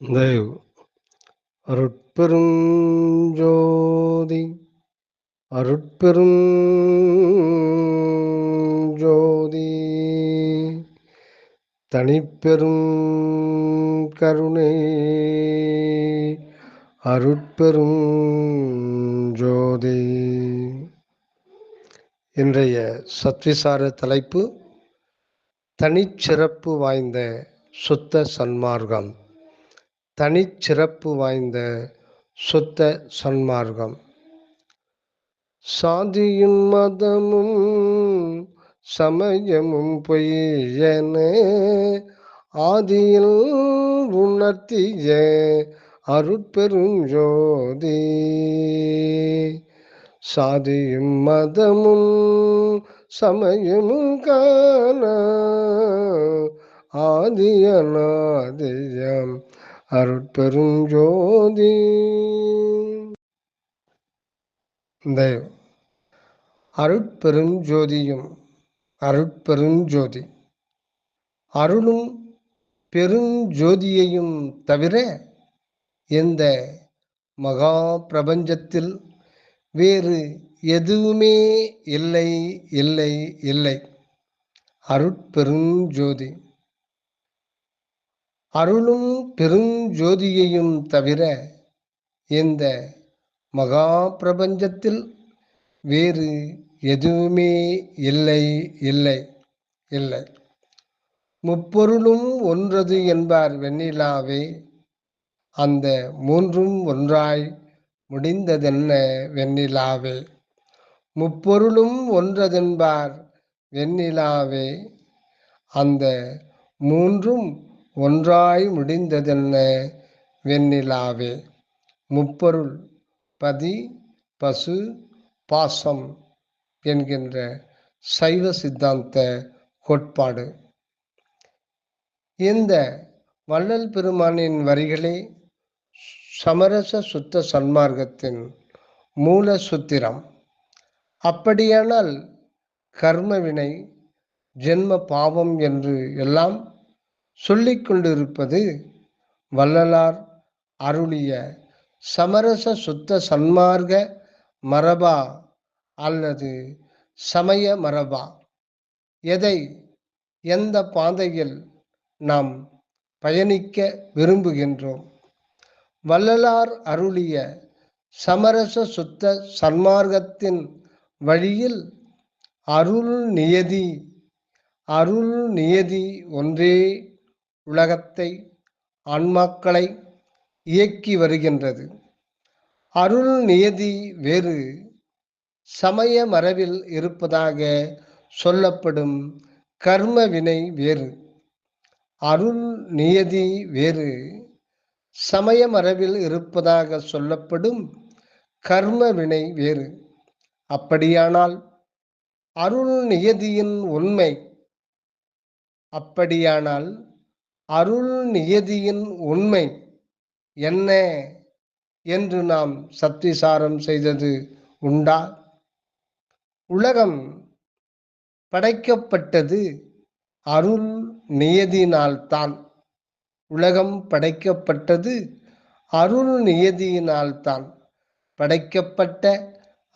தயவு அருட்பெரும் ஜோதி அருட்பெரும் ஜோதி தனிப்பெரும் கருணை அருட்பெரும் ஜோதி இன்றைய சத்விசார தலைப்பு தனிச்சிறப்பு வாய்ந்த சுத்த சன்மார்க்கம் தனிச்சிறப்பு வாய்ந்த சுத்த சன்மார்க்கம். சாதியும் மதமும் சமயமும் பொய்யன ஆதியில் உணர்த்திய அருட்பெருஞ்சோதி சாதியும் மதமும் சமயமும் காண ஆதியநாதியம் அருட்பெருஞ்சோதி. இந்த அருட்பெருஞ்சோதியும் அருட்பெருஞ்சோதி. அருளும் பெருஞ்சோதியையும் தவிர இந்த மகா பிரபஞ்சத்தில் வேறு எதுவுமே இல்லை இல்லை இல்லை. அருட்பெருஞ்சோதி. அருளும் பெருஞ்சோதியையும் தவிர இந்த மகா பிரபஞ்சத்தில் வேறு எதுவுமே இல்லை இல்லை இல்லை. முப்பொருளும் ஒன்றது என்பார் வெண்ணிலாவே. அந்த மூன்றும் ஒன்றாய் முடிந்ததென்ன வெண்ணிலாவே? முப்பொருளும் ஒன்றதென்பார் வெண்ணிலாவே. அந்த மூன்றும் ஒன்றாய் முடிந்ததென்ன? வெண்ணிலாவே. முப்பொருள் பதி பசு பாசம் என்கின்ற சைவ சித்தாந்த கோட்பாடு. இந்த வள்ளல் பெருமானின் வரிகளே சமரச சுத்த சன்மார்க்கத்தின் மூல சுத்திரம். அப்படியானால் கர்மவினை ஜென்ம பாவம் என்று எல்லாம் சொல்லிக் கொண்டிருப்பது வள்ளலார் அருளிய சமரச சுத்த சன்மார்க்க மரபா அல்லது சமய மரபா? எதை எந்த பாதையில் நாம் பயணிக்க விரும்புகின்றோம்? வள்ளலார் அருளிய சமரச சுத்த சன்மார்க்கத்தின் வழியில் அருள் நியதி அருள் நியதி ஒன்றே உலகத்தை ஆன்மாக்களை இயக்கி வருகின்றது. அருள் நியதி வேறு சமய மரபில் இருப்பதாக சொல்லப்படும் கர்ம வினை வேறு. அருள் நியதி வேறு சமய மரபில் இருப்பதாக சொல்லப்படும் கர்ம வினை வேறு. அப்படியானால் அருள் நியதியின் உண்மை அப்படியானால் அருள் நியதியின் உண்மை என்ன என்று நாம் சத்திசாரம் செய்தது உண்டா? உலகம் படைக்கப்பட்டது அருள் நியதியினால்தான் உலகம் படைக்கப்பட்டது அருள் நியதியினால்தான் படைக்கப்பட்ட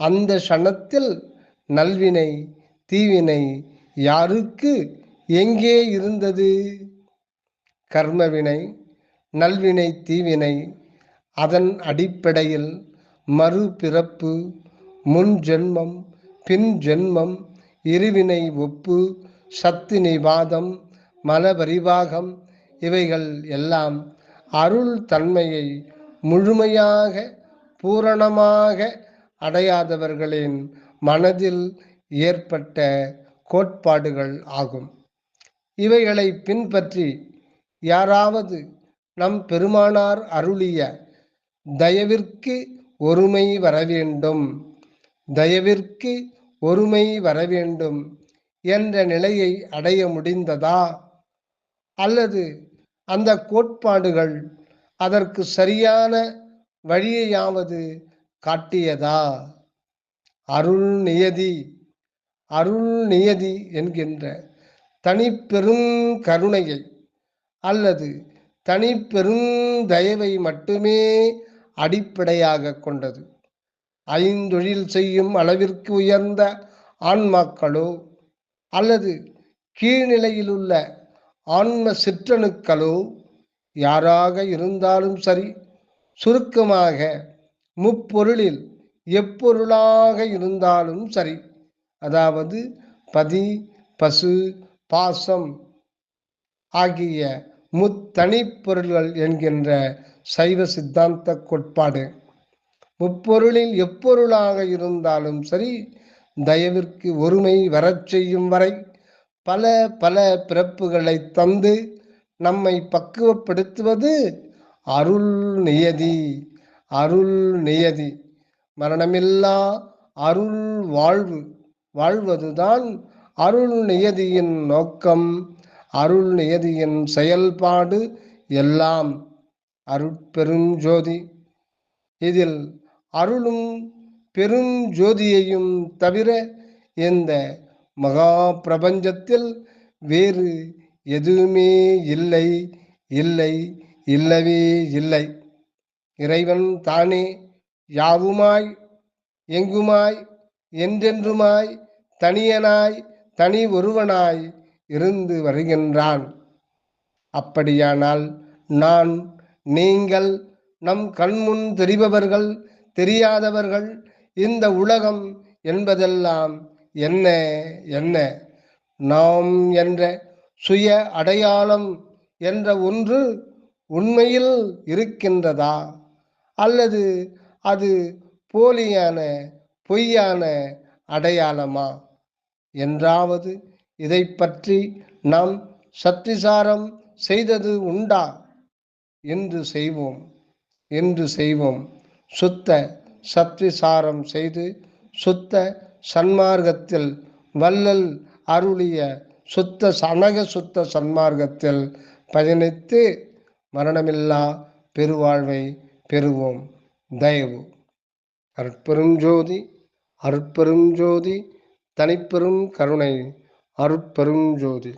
அந்த க்ஷணத்தில் நல்வினை தீவினை யாருக்கு எங்கே இருந்தது? கர்மவினை நல்வினை தீவினை அதன் அடிப்படையில் மறுபிறப்பு முன் ஜென்மம் பின் ஜென்மம் இருவினை ஒப்பு சத்து நிவாதம் மனபரிவாகம் இவைகள் எல்லாம் அருள் தன்மையை முழுமையாக பூரணமாக அடையாதவர்களின் மனதில் ஏற்பட்ட கோட்பாடுகள் ஆகும். இவைகளை பின்பற்றி யாராவது நம் பெருமானார் அருளிய தயவிற்கு ஒருமை வர வேண்டும் தயவிற்கு ஒருமை வர வேண்டும் என்ற நிலையை அடைய முடிந்ததா? அல்லது அந்த கோட்பாடுகள் அதற்கு சரியான வழியையாவது காட்டியதா? அருள் நியதி அருள் நியதி என்கின்ற தனிப்பெரும் கருணையை அல்லது தனி பெருந்தயவை மட்டுமே அடிப்படையாக கொண்டது. ஐந்தொழில் செய்யும் அளவிற்கு உயர்ந்த ஆன்மாக்களோ அல்லது கீழ்நிலையில் உள்ள ஆன்ம சிற்றணுக்களோ யாராக இருந்தாலும் சரி சுருக்கமாக முப்பொருளில் எப்பொருளாக இருந்தாலும் சரி அதாவது பதி பசு பாசம் ஆகிய முத்தனிப்பொருள்கள் என்கின்ற சைவ சித்தாந்த கோட்பாடு. முப்பொருளில் எப்பொருளாக இருந்தாலும் சரி தயவிற்கு ஒருமை வரச் செய்யும் வரை பல பல பிறப்புகளை தந்து நம்மை பக்குவப்படுத்துவது அருள் நியதி அருள் நியதி. மரணமில்லா அருள் வாழ்வு வாழ்வதுதான் அருள் நியதியின் நோக்கம். அருள் நியதியின் செயல்பாடு எல்லாம் அருட்பெருஞ்சோதி. இதில் அருளும் பெருஞ்சோதியையும் தவிர இந்த மகா பிரபஞ்சத்தில் வேறு எதுவுமே இல்லை இல்லை இல்லவே இல்லை. இறைவன் தானே யாவுமாய் எங்குமாய் என்றென்றுமாய் தனியனாய் தனி ஒருவனாய் இருந்து வருகின்றான். அப்படியானால் நான் நீங்கள் நம் கண்முன் தெரிபவர்கள் தெரியாதவர்கள் இந்த உலகம் என்பதெல்லாம் என்ன என்ன? நாம் என்ற சுய அடையாளம் என்ற ஒன்று உண்மையில் இருக்கின்றதா? அல்லது அது போலியான பொய்யான அடையாளமா? என்றாவது இதை பற்றி நாம் சத்திசாரம் செய்தது உண்டா? என்று செய்வோம் என்று செய்வோம். சுத்த சத்திசாரம் செய்து சுத்த சன்மார்க்கத்தில் வள்ளல் அருளிய சுத்த சனக சுத்த சன்மார்க்கத்தில் பயணித்து மரணமில்லா பெருவாழ்வை பெறுவோம். தயவு. அற்பெரும் ஜோதி அற்பெரும் ஜோதி தனிப்பெரும் கருணை. அருட்பெருஞ்சோதி